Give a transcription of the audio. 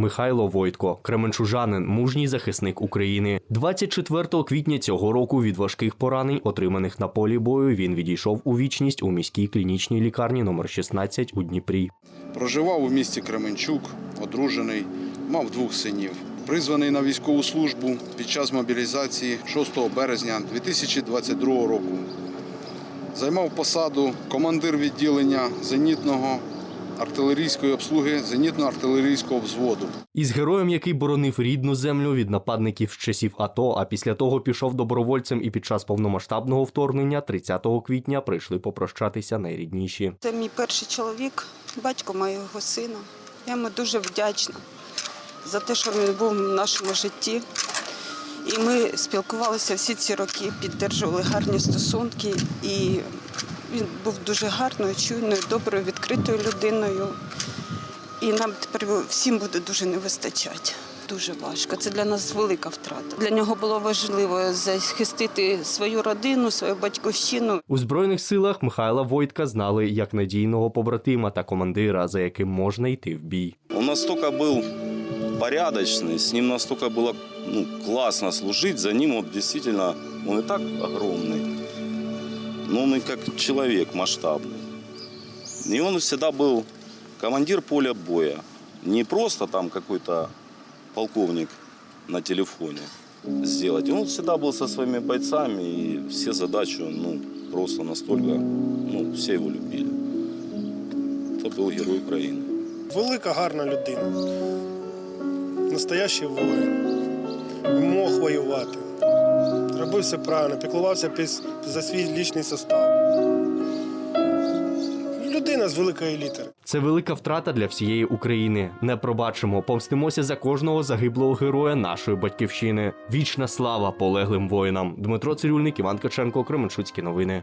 Михайло Войтко, кременчужанин, мужній захисник України. 24 квітня цього року від важких поранень, отриманих на полі бою, він відійшов у вічність у міській клінічній лікарні номер 16 у Дніпрі. Проживав у місті Кременчук, одружений, мав двох синів. Призваний на військову службу під час мобілізації 6 березня 2022 року. Займав посаду командир відділення зенітного артилерійської обслуги зенітно-артилерійського взводу. Із героєм, який боронив рідну землю від нападників з часів АТО, а після того пішов добровольцем і під час повномасштабного вторгнення 30 квітня прийшли попрощатися найрідніші. Це мій перший чоловік, батько моєго сина. Я йому дуже вдячна за те, що він був в нашому житті. І ми спілкувалися всі ці роки, підтримували гарні стосунки. І він був дуже гарною, чуйною, доброю, відкритою людиною. І нам тепер всім буде дуже не вистачати. Дуже важко. Це для нас велика втрата. Для нього було важливо захистити свою родину, свою батьківщину. У збройних силах Михайла Войтка знали як надійного побратима та командира, за яким можна йти в бій. Он настолько был порядочный, с ним настолько было ну, классно служить, за ним вот действительно, он и так огромный, но он и как человек масштабный. И он всегда был командир поля боя, не просто там какой-то полковник на телефоне сделать. Он всегда был со своими бойцами, и все задачи, ну, просто настолько, ну, все его любили. Это был герой Украины. Велика гарна людина. Настоящий воїн. Мог воювати. Робив все правильно, піклувався піс- за свій лічний состав. Людина з великої літери. Це велика втрата для всієї України. Не пробачимо, помстимося за кожного загиблого героя нашої батьківщини. Вічна слава полеглим воїнам. Дмитро Цирюльник, Іван Каченко, Кременчуцькі новини.